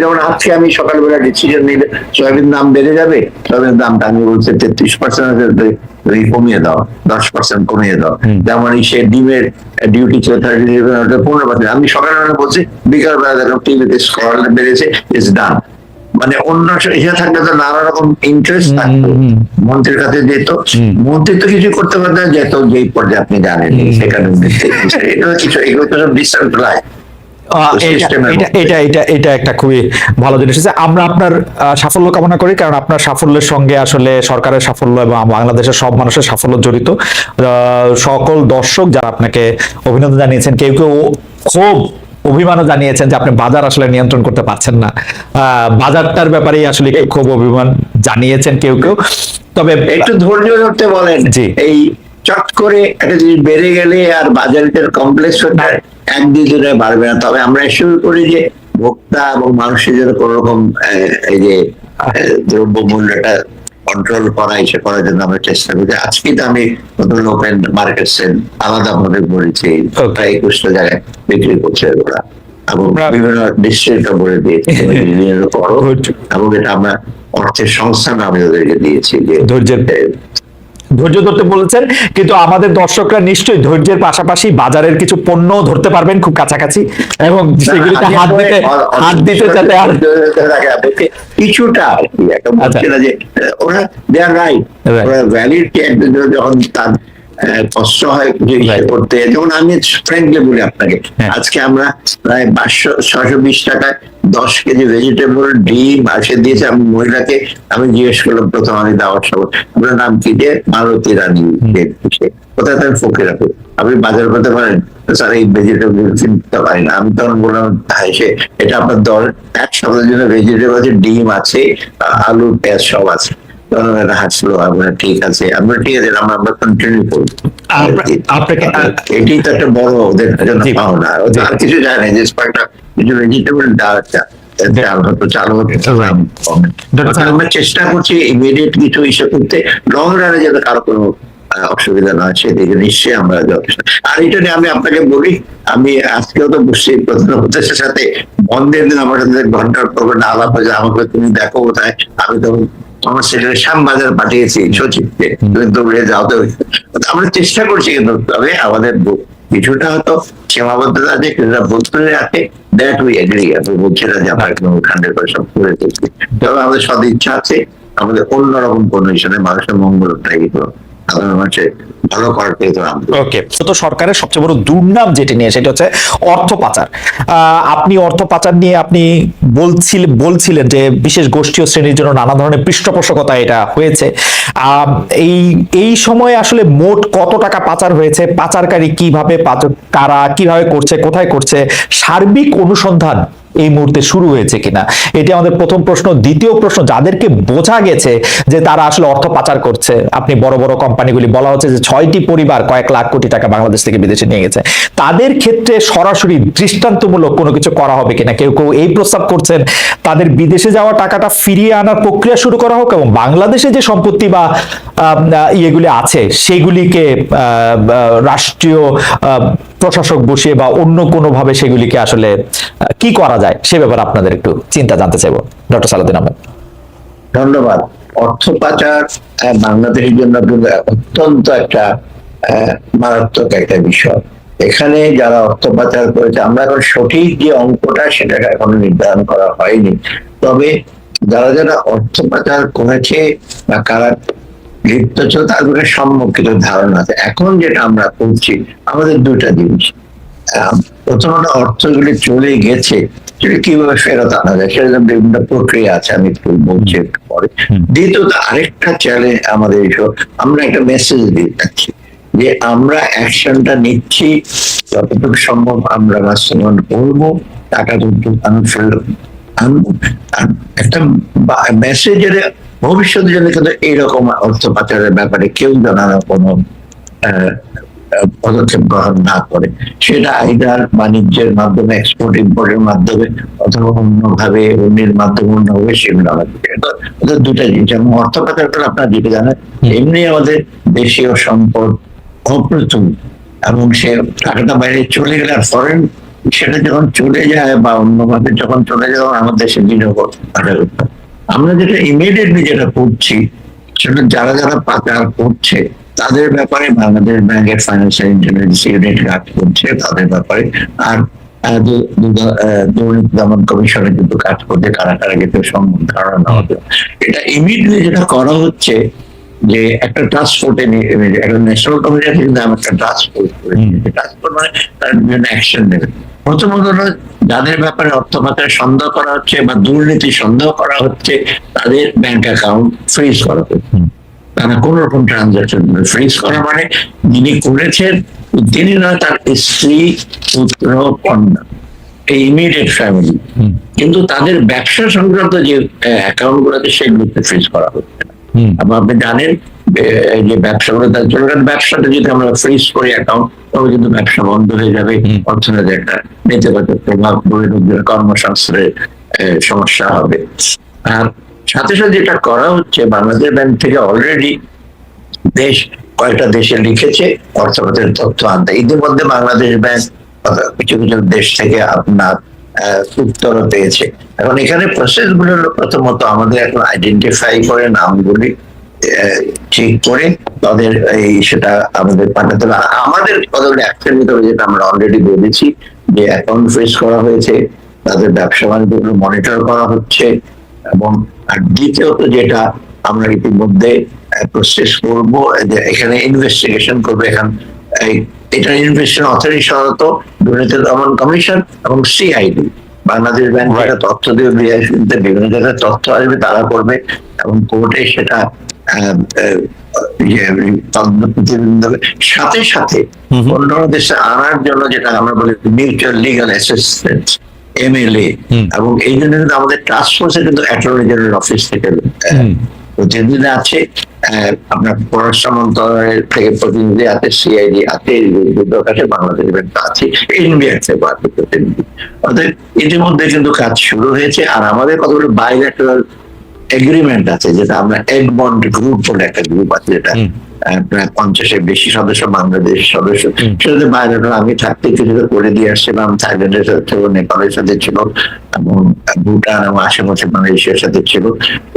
যেমন আজকে আমি সকালবেলা ডিসিশন নিলে সয়াবিন দাম বেড়ে যাবে সয়াবিন দামটা আমি বলছি তেত্রিশ পার্সেন্ট কমিয়ে দাও দশ পার্সেন্ট কমিয়ে দাও। যেমন সে ডিমের ডিউটি ছিল থার্টি পনেরো পার্সেন্ট আমি সকালবেলা বলছি বিকালবেলা দেখো টিভিতে স্কল বেড়েছে ইটস ডান মানে অন্য ইয়ে থাকলে তো নানা রকম ইন্টারেস্ট থাকতো। মন্ত্রীর কাছে যেত মন্ত্রী তো কিছু করতে পারতো না যেত যেই পর্যায়ে আপনি জানেন সেখানে এটা কিছু এগুলো তো সব ডিসেন্ট্রালাইজ এটা- এটা- এটা একটা খুবই ভালো জিনিস হচ্ছে। আমরা আপনার সাফল্য কামনা করি কারণ আপনার সাফল্যের সঙ্গে আসলে সরকারের সাফল্য এবং বাংলাদেশের সব মানুষের সাফল্য জড়িত। সকল দর্শক যারা আপনাকে অভিনন্দন জানিয়েছেন কেউ কেউ খুব অভিমানও জানিয়েছেন যে আপনি বাজার আসলে নিয়ন্ত্রণ করতে পারছেন না। আহ, বাজারটার ব্যাপারেই আসলে খুব অভিমান জানিয়েছেন কেউ কেউ। তবে একটু ধৈর্য ধরতে বলেন জি। এই চট করে একটা জিনিস বেড়ে গেলে আর বাজারের কমপ্লেক্স এক দুই দিনে বাড়বে না। তবে আমরা শুরু করি যে ভোক্তা এবং মানুষের জন্য কোন রকম এই যে দ্রব্য মূল্যটা কন্ট্রোল করা এসে করার জন্য আমরা চেষ্টা করি। আজকে তো আমি নতুন ওপেন মার্কেট সেল আলাদা ভাবে বলেছি। প্রায় একুশটা জায়গায় বিক্রি করছে ওরা। এবং বিভিন্ন ডিস্ট্রিক্টও বলে দিয়েছি। করো এবং এটা আমরা অর্থের সংস্থান আমি ওদেরকে দিয়েছি যে ধৈর্যের ধৈর্য ধরতে বলেছেন কিন্তু আমাদের দর্শকরা নিশ্চয়ই ধৈর্যের পাশাপাশি বাজারের কিছু পণ্য ধরতে পারবেন খুব কাছাকাছি এবং সেগুলিতে হাত দিতে হাত দিতে যাতে আর কিছুটা আর কি একটা না যে ওরা দে আর রাইট. ওরা ভ্যালিড যখন তার আহ, কষ্ট হয় যে ইসে Right. করতে যেমন আমি ফ্রেন্ডলি বলি আপনাকে। হ্যাঁ। আজকে আমরা প্রায় পাঁচশো ছশো বিশ টাকায় দশ কেজি ভেজিটেবল ডিম আসে দিয়েছে। আমি মহিলাকে আমি জিজ্ঞেস করলাম প্রথম আমি দেওয়ার সময় আপনার নাম কি যে? মালতী রানী কোথায় তার ফকিরাতে আপনি? বাজার করতে পারেন? স্যার এই ভেজিটেবল কিনতে পারি না। আমি তখন বললাম হ্যাঁ সে এটা আপনার দল। এক সপ্তাহের জন্য ভেজিটেবল আছে ডিম আছে আলু পেঁয়াজ সব আছে। হাসলো আমরা ঠিক আছে আমরা ঠিক আছে আমরা আমরা কন্টিনিউ করব আপনাকে এটাই তো একটা বড় ওদের জন্য পাওনা। ওদের আর কিছু জানে যে কিছু ভেজিটেবল আমরা চেষ্টা করছি ইমিডিয়েট কিছু ইস্যু করতে। লং রানে যাতে কারও কোনো অসুবিধা না আছে সেদিকে নিশ্চয়ই আমরা যথেষ্ট। আর এটা নিয়ে আমি আপনাকে বলি আমি আজকেও তো বসছি প্রধানমন্ত্রীর সাথে। বন্ধের দিন আমার সাথে ঘণ্টার পর ঘণ্টা আলাপ হয়েছে আমাকে তুমি দেখো কোথায়। আমি তো আমার সেখানে শ্যামবাজার পাঠিয়েছি সচিবকে। তুমি দৌড়ে যাও তো। আমরা চেষ্টা করছি কিন্তু তবে আমাদের কিছুটা হয়তো সীমাবদ্ধতা আছে কিছুটা বলতে আছে দ্যাট উই এগ্রি আমি বলছি না যে আমরা একদম হান্ড্রেড পার্সেন্ট করে দেখছি তবে আমাদের সদিচ্ছা আছে আমাদের অন্যরকম কোন হিসেবে মানুষের মঙ্গলটাই সরকারের সবচেয়ে বড় দুর্নাম যেটি নিয়ে, সেটা হচ্ছে অর্থ পাচার। আপনি অর্থ পাচার নিয়ে আপনি বলছিলেন বলছিলেন যে বিশেষ গোষ্ঠী ও শ্রেণির জন্য নানা ধরনের পৃষ্ঠপোষকতা এটা হয়েছে। এই এই সময়ে আসলে মোট কত টাকা পাচার হয়েছে? পাচারকারী কীভাবে কারা কীভাবে করছে? কোথায় করছে? সার্বিক অনুসন্ধান এই মুহূর্তে শুরু হয়েছে কিনা? এটি আমাদের প্রথম প্রশ্ন। দ্বিতীয় প্রশ্ন, যাদেরকে বোঝা গেছে যে তারা আসলে অর্থ পাচার করছে, আপনি বড় বড় কোম্পানিগুলি বলা হচ্ছে যে ছয়টি পরিবার কয়েক লাখ কোটি টাকা বাংলাদেশ থেকে বিদেশে নিয়ে গেছে। তাদের ক্ষেত্রে সরাসরি দৃষ্টান্তমূলক কোনো কিছু করা হবে কিনা? কেউ কেউ এই প্রস্তাব করছেন, তাদের বিদেশে যাওয়া টাকাটা ফিরিয়ে আনার প্রক্রিয়া শুরু করা হোক এবং বাংলাদেশে যে সম্পত্তি বা ইয়েগুলি আছে, সেগুলিকে রাষ্ট্রীয় প্রশাসক বসিয়ে বা অন্য কোনো ভাবে সেগুলিকে আসলে কি করা যায়, সে ব্যাপারে আপনাদের একটু চিন্তা জানতে চাইব। ডক্টর সালাদিন আহমেদ। ধন্যবাদ। অর্থ পাচার বাংলাদেশের জন্য অত্যন্ত একটা মারাত্মক একটা বিষয়। এখানে যারা অর্থ পাচার করেছে, আমরা এখন সঠিক যে অঙ্কটা, সেটা এখনও নির্ধারণ করা হয়নি। তবে যারা যারা অর্থ পাচার করেছে বা কারা লিপ্ত ছিল তাদের সম্মুখীন ধারণা আছে। এখন যেটা আমরা করছি আমাদের দুটা জিনিস। প্রথমত অর্থগুলি চলে গেছে সেটা কীভাবে ফেরত আনা যায় সেটা বিভিন্ন প্রক্রিয়া আছে আমি একটু বলছি একটু পরে। দ্বিতীয়ত আরেকটা চ্যালেঞ্জ আমাদের এসব আমরা একটা মেসেজ দিয়ে যাচ্ছি যে আমরা অ্যাকশনটা নিচ্ছি যতটুকু সম্ভব আমরা বাস্তবায়ন করব টাকা কিন্তু আমি ফেরত আনব একটা মেসেজের ভবিষ্যতে জন্য কিন্তু এইরকম অর্থ পাচারের ব্যাপারে কেউ জানানো কোনো পদক্ষেপ গ্রহণ না করে। সেটা আইদার বাণিজ্যের মাধ্যমে এক্সপোর্ট ইম্পোর্টের মাধ্যমে অথবা অন্যভাবে অন্যের মাধ্যমে অন্যভাবে সেগুলো আমাদের দুটা জিনিস যেমন অর্থ পাচার করে আপনারা যেটা জানেন এমনি আমাদের দেশীয় সম্পদ অপ্রতুল এবং সে টাকাটা বাইরে চলে গেলে আর ফরেন সেটা যখন চলে যায় বা অন্যভাবে যখন চলে যায় আমাদের দেশে বিনিয়োগ। আমরা যেটা ইমিডিয়েটলি যেটা করছি, সেটা যারা যারা পাচার করছে, তাদের ব্যাপারে বাংলাদেশ ব্যাংকের ফাইন্যান্সিয়াল ইন্টেলিজেন্স ইউনিট কাজ করছে, তাদের ব্যাপারে। আর দুর্নীতি দমন কমিশনে কিন্তু কাজ করছে কারা কারা কিন্তু সম্মান ধারণা হবে। এটা ইমিডিয়েটলি যেটা করা হচ্ছে যে একটা টাস্ক ফোর্সে একটা ন্যাশনাল কমিশন কিন্তু আমি একটা টাস্ক ফোর্স করেছি টাস্ক ফোর্স মানে তার বিভিন্ন অ্যাকশন নেবে। প্রথমত যাদের ব্যাপারে অর্থ পাচার সন্দেহ করা হচ্ছে বা দুর্নীতি সন্দেহ করা হচ্ছে তাদের ব্যাংক অ্যাকাউন্ট ফ্রিজ করা হচ্ছে। তারা কোন রকম ট্রানজাকশন ফ্রিজ করা মানে যিনি করেছেন তিনি না তার স্ত্রী পুত্র কন্যা। এই ইমিডিয়েট ফ্যামিলি কিন্তু তাদের ব্যবসা সংক্রান্ত যে অ্যাকাউন্ট গুলোতে সেগুলোতে ফ্রিজ করা হচ্ছে। আপনি জানেন যে ব্যবসাগুলো তার জন্য কারণ ব্যবসাটা যদি আমরা ফ্রিজ করি অ্যাকাউন্ট তবে কিন্তু ব্যবসা বন্ধ হয়ে যাবে। অর্থনীতি একটা নেতিবাচক প্রভাব লোকদের কর্মসংস্থানের সমস্যা হবে। আর সাথে সাথে যেটা করা হচ্ছে বাংলাদেশ ব্যাংক থেকে অলরেডি দেশ কয়েকটা দেশে লিখেছে অর্থনীতির তথ্য আনতে। ইতিমধ্যে বাংলাদেশ ব্যাংক কিছু কিছু দেশ থেকে আপনার উত্তর পেয়েছে। এখন এখানে প্রসেসগুলো প্রথমত আমাদের এখন আইডেন্টিফাই করে নামগুলি ঠিক করে তাদের এই সেটা আমাদের পাঠাতে হবে। আমাদের কতগুলো অ্যাকশন নিতে হবে, যেটা আমরা অলরেডি বলেছি, যে অ্যাকাউন্ট ফ্রিজ করা হয়েছে, তাদের ব্যবসা বাণিজ্য মনিটর করা হচ্ছে, এবং দ্বিতীয়ত যেটা আমরা ইতিমধ্যে প্রসেস করব এখানে ইনভেস্টিগেশন করবে, এখন এটা ইনভেস্টিগেশন অথরিটি সহায়ত দুর্নীতি দমন কমিশন এবং সিআইডি বাংলাদেশ ব্যাংক যেটা তথ্য দেবে বিআইসিতে বিভিন্ন জায়গায় তথ্য আসবে তারা করবে এবং কোর্টে সেটা ইয়ে। সাথে সাথে। অন্য দেশে আনার জন্য যেটা আমরা বলি মিউচুয়াল লিগাল অ্যাসিস্ট্যান্স এমএলএ। এবং এই জন্য কিন্তু আমাদের টাস্ক ফোর্সে কিন্তু অ্যাটর্নি জেনারেল অফিস থেকে। প্রতিনিধি আছে আপনার পররাষ্ট্র মন্ত্রণালয়ের থেকে প্রতিনিধি আছে সিআইডি আছে আছে বাংলাদেশ ব্যাংক আছে থেকে আছে প্রতিনিধি। অর্থাৎ ইতিমধ্যে কিন্তু কাজ শুরু হয়েছে, আর আমাদের কতগুলো বাইল্যাটারাল এগ্রিমেন্ট আছে, যেটা আমরা এগ বন্ড গ্রুপ বলে একটা গ্রুপ আছে, যেটা প্রায় পঞ্চাশের বেশি সদস্য বাংলাদেশ সদস্য। সেটাতে বাইরেটা আমি থাকতে কিছুটা করে দিয়ে আসছিলাম। থাইল্যান্ডের সাথে ছিল নেপালের সাথে ছিল এবং ভুটান এবং আশেপাশে মালয়েশিয়ার সাথে ছিল।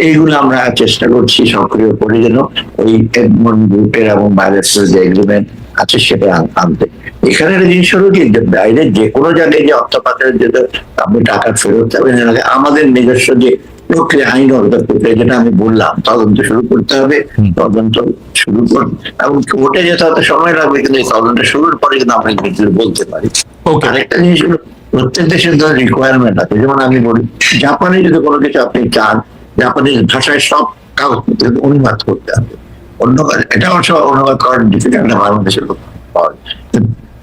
এইগুলো আমরা চেষ্টা করছি সক্রিয় করে যেন ওই এডমন্ড গ্রুপের এবং বাইরের যে এগ্রিমেন্ট আছে সেটা আনতে। এখানে একটা জিনিস হলো কি বাইরে যে কোনো জায়গায় যে অর্থ পাচারের যেটা আপনি টাকা ফেরত যাবেন আমাদের নিজস্ব যে প্রক্রিয়া আইনগত প্রক্রিয়া যেটা আমি বললাম তদন্ত শুরু করতে হবে তদন্ত শুরু কর এবং কোর্টে যেতে হয়তো সময় লাগবে কিন্তু এই তদন্ত শুরুর পরে কিন্তু আমরা বলতে পারি. আরেকটা জিনিস হলো প্রত্যেক দেশের তো রিকোয়ারমেন্ট আছে। যেমন আমি বলি জাপানে যদি কোনো কিছু আপনি চান জাপানিজ ভাষায় সব কাগজপত্র অনুবাদ করতে হবে। অন্য এটা অবশ্য অনুবাদ করার ডিফিকাল্ট বাংলাদেশের পাওয়া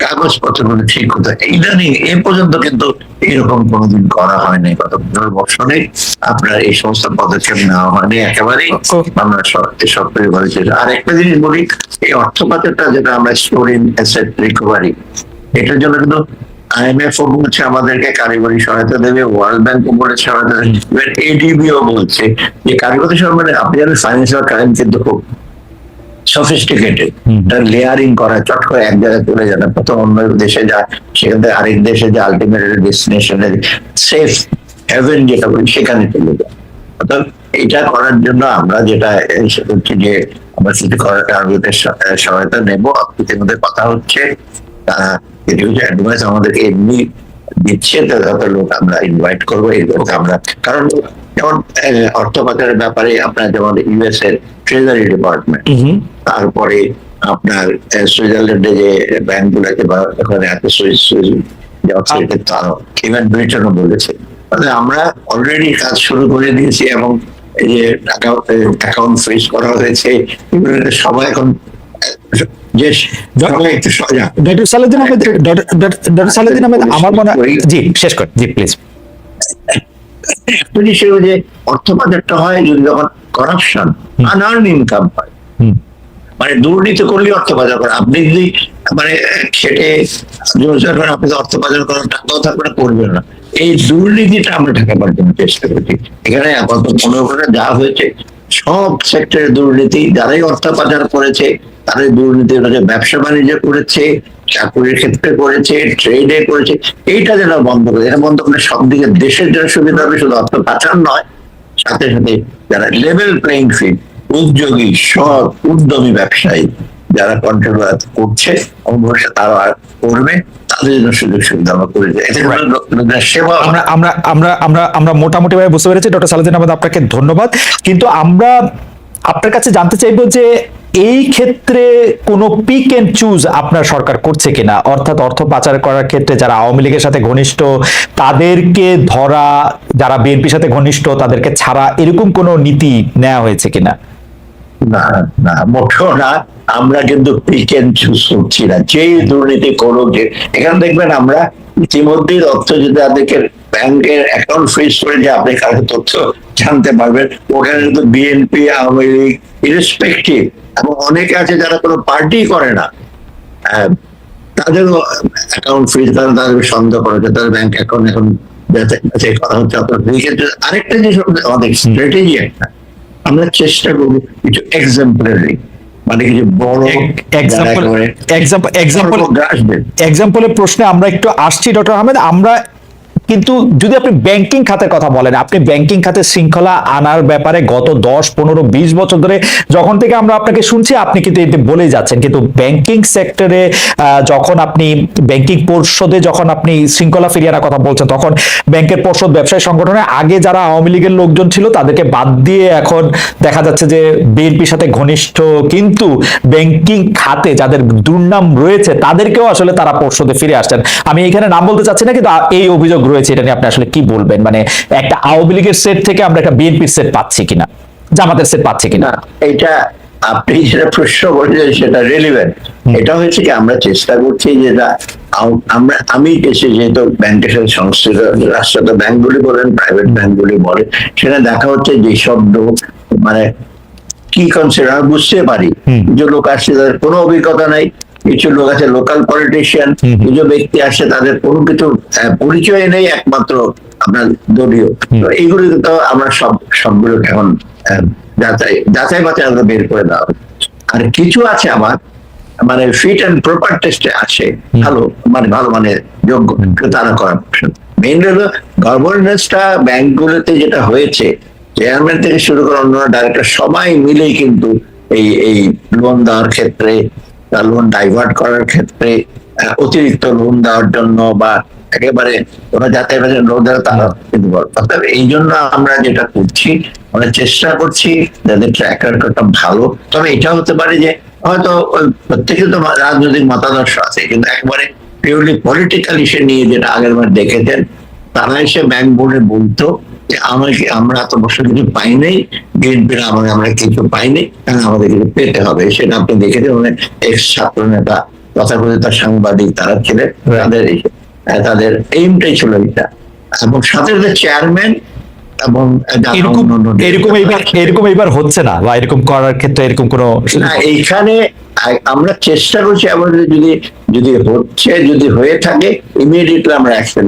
কাগজপত্রগুলো ঠিক হতে। ইদানিং এ পর্যন্ত কিন্তু এরকম কোনোদিন করা হয়নি। গত পনেরো বছরে আপনার এই সমস্ত পদক্ষেপ নেওয়া হয়নি একেবারেই। আমরা সব- সক্রিয় আর একটা জিনিস বলি এই অর্থ পাচারটা যেটা আমরা স্টোরিং অ্যাসেট রিকভারি এটার জন্য কিন্তু আইএমএফ ও বলছে আমাদেরকে কারিগরি সহায়তা দেবে ওয়ার্ল্ড ব্যাংক ও বলেছে সহায়তা দেবে এডিবিও বলছে যে কারিগরি সহায়তা মানে আপনি জানেন ফাইন্যান্সিয়াল ক্রাইম কিন্তু খুব সফিস্টিকেটেড হুম। লেয়ারিং করা চট করে এক জায়গায় চলে যায় না প্রথম অন্য দেশে যায় সেখান থেকে আরেক দেশে যে আলটিমেট ডেস্টিনেশনে সেফ হেভেন যেটা বলি সেখানে চলে যায় অর্থাৎ এটা করার জন্য আমরা যেটা হচ্ছে যে আমরা সিটি কর্মীদের সহায়তা নেব ইতিমধ্যে কথা হচ্ছে তারা কিছু কিছু অ্যাডভাইস আমাদেরকে এমনি দিচ্ছে তাদের লোক আমরা ইনভাইট করব এইগুলোকে আমরা কারণ যেমন অর্থ পাচারের ব্যাপারে আপনার যেমন ইউএস এর ট্রেজারি ডিপার্টমেন্ট তারপরে আপনার সুইজারল্যান্ডে যে ব্যাংকগুলো আছে বা ওখানে আছে ইভেন ব্রিটেনও বলেছে। তাহলে আমরা অলরেডি কাজ শুরু করে দিয়েছি এবং এই যে টাকা অ্যাকাউন্ট ফ্রিজ করা হয়েছে। সবাই এখন আমার মনে জি শেষ কর জি প্লিজ একটা জিনিস যে অর্থ পাচারটা হয় যদি যখন করাপশন আনার্ন ইনকাম হয়। মানে দুর্নীতি করলে অর্থ পাচার করে আপনি যদি মানে খেটে রোজগার করেন আপনি অর্থ পাচার করার টাকাও থাকবে না করবেন না। এই দুর্নীতিটা আমরা টাকা পাওয়ার জন্য চেষ্টা করছি। এখানে আপাতত মনে করে যা হয়েছে সব সেক্টরে দুর্নীতি, যারাই অর্থ পাচার করেছে, তারাই দুর্নীতি ব্যবসা বাণিজ্য করেছে, চাকরির ক্ষেত্রে করেছে ট্রেডে করেছে, এইটা যেন বন্ধ করে, এটা বন্ধ করলে সব দিকে দেশের জন্য সুবিধা হবে, শুধু অর্থ পাচার নয়, সাথে সাথে যারা লেভেল প্লেইং ফিল্ড উদ্যোগী, সৎ, উদ্যমী ব্যবসায়ী, যারা কন্ট্রোল করছে ভবিষ্যতে তারা করবে। তাদের জন্য সুযোগ সুবিধা আমরা করে দিই। সেবা। আমরা আমরা আমরা আমরা আমরা মোটামুটি ভাবে বুঝতে পেরেছি। ডক্টর সালাদিন আহমেদ আপনাকে ধন্যবাদ। কিন্তু আমরা আপনার কাছে জানতে চাইব যে এই ক্ষেত্রে কোনো পিক এন্ড চুজ আপনার সরকার করছে কিনা? অর্থাৎ অর্থ পাচার করার ক্ষেত্রে যারা আওয়ামী লীগের সাথে ঘনিষ্ঠ তাদেরকে ধরা যারা বিএনপির সাথে ঘনিষ্ঠ তাদেরকে ছাড়া এরকম কোনো নীতি নেওয়া হয়েছে কিনা? না না মোটেও না। আমরা কিন্তু পিক এন্ড চুজ করছি না। যেই দুর্নীতি করুক যে এখানে দেখবেন আমরা ইতিমধ্যেই তথ্য যদি তাদেরকে ব্যাংকের অ্যাকাউন্ট ফ্রিজ করে যে আপনি কাছে তথ্য জানতে পারবেন। ওখানে কিন্তু বিএনপি আওয়ামী লীগ ইরেসপেক্টিভ এবং অনেকে আছে যারা কোনো পার্টি করে না। আহ, তাদেরও অ্যাকাউন্ট ফ্রিজ তারা তাদের সন্দেহ করে যে তাদের ব্যাংক অ্যাকাউন্ট এখন যাতে করা হচ্ছে। আপনার আরেকটা আমাদের- আমাদের স্ট্র্যাটেজি একটা। আমরা চেষ্টা করব কিছু এক্সাম্পলারি মানে কিছু বড় এক্সাম্পল এক্সাম্পল প্রশ্নে আমরা একটু আসছি ডক্টর আহমেদ। আমরা কিন্তু যদি আপনি ব্যাংকিং খাতের কথা বলেন, আপনি ব্যাংকিং খাতে শৃঙ্খলা আনার ব্যাপারে গত দশ, পনেরো, বিশ বছর ধরে যখন থেকে আমরা আপনাকে শুনছি, আপনি কিন্তু এতে বলেই যাচ্ছেন। কিন্তু ব্যাংকিং সেক্টরে যখন আপনি ব্যাংকিং পর্ষদে যখন আপনি শৃঙ্খলা ফিরিয়ে আনার কথা বলছেন, তখন ব্যাংকের পর্ষদ ব্যবসায়ী সংগঠনে আগে যারা আওয়ামী লীগের লোকজন ছিল, তাদেরকে বাদ দিয়ে এখন দেখা যাচ্ছে যে বিএনপির সাথে ঘনিষ্ঠ কিন্তু ব্যাংকিং খাতে যাদের দুর্নাম রয়েছে, তাদেরকেও আসলে তারা পর্ষদে ফিরে আসছেন। আমি এখানে নাম বলতে চাচ্ছি না, কিন্তু এই অভিযোগ রয়েছে এটা নিয়ে আপনি আসলে কি বলবেন? মানে একটা আওয়ামী লীগের সেট থেকে আমরা একটা বিএনপির সেট পাচ্ছি কিনা? জামাতের সেট পাচ্ছি কিনা? এটা আপনি যেটা প্রশ্ন করেছেন সেটা রেলিভেন্ট এটা হয়েছে কি আমরা চেষ্টা করছি যেটা আমরা আমি দেশে যেহেতু ব্যাংকের সাথে সংশ্লিষ্ট রাষ্ট্রায়ত্ত ব্যাংকগুলি বলেন প্রাইভেট ব্যাংকগুলি বলে সেটা দেখা হচ্ছে যেসব লোক মানে কি কনসেপ্ট আমরা বুঝতে পারি। কিছু লোক আসছে তাদের কোনো অভিজ্ঞতা নাই। কিছু লোক আছে লোকাল পলিটিশিয়ান কিছু ব্যক্তি আসছে তাদের কোনো কিছু পরিচয় নেই একমাত্র আপনার দলীয়। তো এইগুলি তো আমরা সব সবগুলো এখন যাচাই যাচাই বাছাই আমরা বের করে দেওয়া আর কিছু আছে আমার মানে ফিট অ্যান্ড প্রপার টেস্টে আসে ভালো মানে ভালো মানে যোগ্য তারা করার মেইন হলো গভর্নেন্সটা ব্যাংকগুলোতে যেটা হয়েছে চেয়ারম্যান থেকে শুরু করে অন্য ডাইরেক্টর সবাই মিলেই কিন্তু এই এই লোন দেওয়ার ক্ষেত্রে লোন ডাইভার্ট করার ক্ষেত্রে অতিরিক্ত লোন দেওয়ার জন্য বা একেবারে ওরা যাতে লোন দেওয়া তারা অর্থাৎ এই জন্য আমরা যেটা করছি, আমরা চেষ্টা করছি যাদের ট্র্যাক রেকর্ডটা ভালো। তবে এটা হতে পারে যে হয়তো প্রত্যেকে তো রাজনৈতিক মতাদর্শ আছে, কিন্তু একবারে পিওরলি পলিটিক্যাল ইস্যু নিয়ে যেটা আগের বার দেখেছেন, তারা এসে ব্যাংক বোর্ডে বলতো যে আমাকে আমরা এত বছর কিছু পাই নাই বিএনপির আমাকে আমরা কিছু পাইনি কারণ আমাদের কিছু পেতে হবে। সেটা আপনি দেখেছেন মানে এক্স ছাত্র নেতা তথাকথিত সাংবাদিক তারা ছিলেন তাদের তাদের এইমটাই ছিল এটা এবং সাথে সাথে চেয়ারম্যান এবং এরকম অন্য অন্য- এরকম এইবার এরকম এইবার হচ্ছে না বা এরকম করার ক্ষেত্রে এরকম কোনো না এইখানে আমরা চেষ্টা করছি আমাদের যদি যদি হচ্ছে যদি হয়ে থাকে ইমিডিয়েটলি আমরা অ্যাকশন